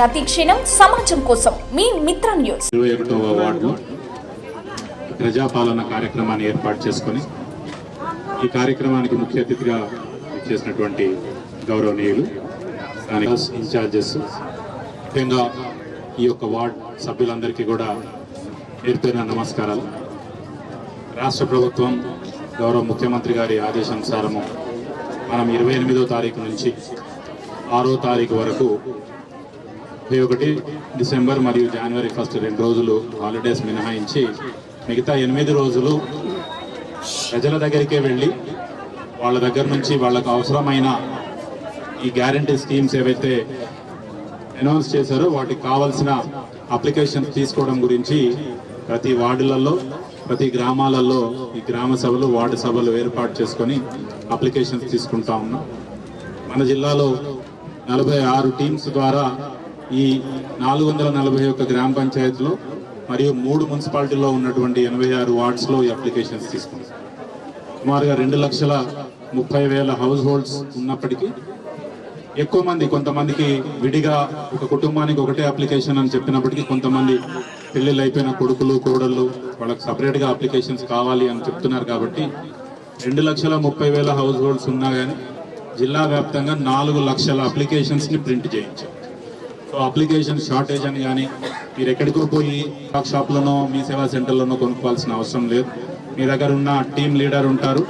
ప్రతి క్షణం సమాజం కోసం మీ మిత్ర న్యూస్. ఇరవై ఒకటవ వార్డులో ప్రజాపాలన కార్యక్రమాన్ని ఏర్పాటు చేసుకొని ఈ కార్యక్రమానికి ముఖ్య అతిథిగా చేసినటువంటి గౌరవనీయులు ఇన్ఛార్జెస్ ముఖ్యంగా ఈ యొక్క వార్డ్ సభ్యులందరికీ కూడా నేర్పైన నమస్కారాలు. రాష్ట్ర ప్రభుత్వం గౌరవ ముఖ్యమంత్రి గారి ఆదేశానుసారము మనం ఇరవై ఎనిమిదో తారీఖు నుంచి ఆరో తారీఖు వరకు ముప్పై ఒకటి డిసెంబర్ మరియు జనవరి ఫస్ట్ రెండు రోజులు హాలిడేస్ మినహాయించి మిగతా ఎనిమిది రోజులు ప్రజల దగ్గరికే వెళ్ళి వాళ్ళ దగ్గర నుంచి వాళ్ళకు అవసరమైన ఈ గ్యారంటీ స్కీమ్స్ ఏవైతే అనౌన్స్ చేశారో వాటికి కావాల్సిన అప్లికేషన్ తీసుకోవడం గురించి ప్రతి వార్డులలో ప్రతి గ్రామాలలో ఈ గ్రామ సభలు వార్డు సభలు ఏర్పాటు చేసుకొని అప్లికేషన్స్ తీసుకుంటా ఉన్నాం. మన జిల్లాలో నలభై ఆరు టీమ్స్ ద్వారా ఈ నాలుగు వందల నలభై ఒక్క గ్రామ పంచాయతీలో మరియు మూడు మున్సిపాలిటీలో ఉన్నటువంటి ఎనభై ఆరు వార్డ్స్లో ఈ అప్లికేషన్స్ తీసుకున్నాం. సుమారుగా రెండు లక్షల ముప్పై వేల హౌస్ హోల్డ్స్ ఉన్నప్పటికీ ఎక్కువ మంది కొంతమందికి విడిగా ఒక కుటుంబానికి ఒకటే అప్లికేషన్ అని చెప్పినప్పటికీ కొంతమంది పెళ్ళిళ్ళు అయిపోయిన కొడుకులు కోడళ్ళు వాళ్ళకి సపరేట్గా అప్లికేషన్స్ కావాలి అని చెప్తున్నారు కాబట్టి రెండు లక్షల ముప్పై వేల హౌస్ హోల్డ్స్ ఉన్నా కానీ జిల్లా వ్యాప్తంగా నాలుగు లక్షల అప్లికేషన్స్ని ప్రింట్ చేయించాం. సో అప్లికేషన్ షార్టేజ్ అని కానీ మీరు ఎక్కడికో పోయి వర్క్ షాప్లోనో మీ సేవా సెంటర్లోనో కొనుక్కోవాల్సిన అవసరం లేదు. మీ దగ్గర ఉన్న టీం లీడర్ ఉంటారు.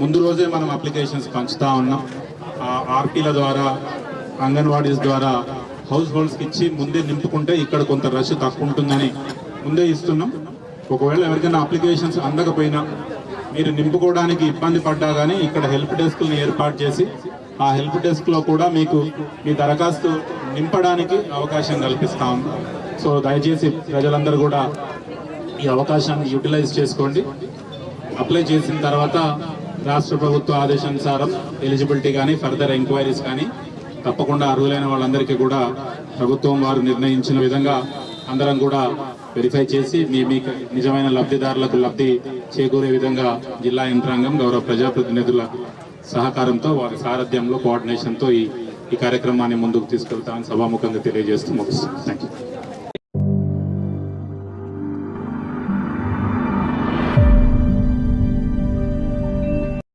ముందు రోజే మనం అప్లికేషన్స్ పంచుతా ఉన్నాం. ఆర్పీల ద్వారా అంగన్వాడీస్ ద్వారా హౌస్ హోల్డ్స్కి ఇచ్చి ముందే నింపుకుంటే ఇక్కడ కొంత రష్ తక్కువ ఉంటుందని ముందే ఇస్తున్నాం. ఒకవేళ ఎవరికైనా అప్లికేషన్స్ అందకపోయినా మీరు నింపుకోవడానికి ఇబ్బంది పడ్డా కానీ ఇక్కడ హెల్ప్ డెస్క్ని ఏర్పాటు చేసి ఆ హెల్ప్ డెస్క్లో కూడా మీకు మీ దరఖాస్తు నింపడానికి అవకాశం కల్పిస్తాం. సో దయచేసి ప్రజలందరూ కూడా ఈ అవకాశాన్ని యూటిలైజ్ చేసుకోండి. అప్లై చేసిన తర్వాత రాష్ట్ర ప్రభుత్వ ఆదేశానుసారం ఎలిజిబిలిటీ కానీ ఫర్దర్ ఎంక్వైరీస్ కానీ తప్పకుండా అర్హులైన వాళ్ళందరికీ కూడా ప్రభుత్వం వారు నిర్ణయించిన విధంగా అందరం కూడా వెరిఫై చేసి మీ మీ నిజమైన లబ్ధిదారులకు లబ్ధి చేకూరే విధంగా జిల్లా యంత్రాంగం గౌరవ ప్రజాప్రతినిధుల సహకారంతో వారి సారథ్యంలో కోఆర్డినేషన్తో ఈ ఈ కార్యక్రమాన్ని ముందుకు తీసుకెళ్తామని సభాముఖంగా తెలియజేస్తూ ముగిస్తుంది థ్యాంక్ యూ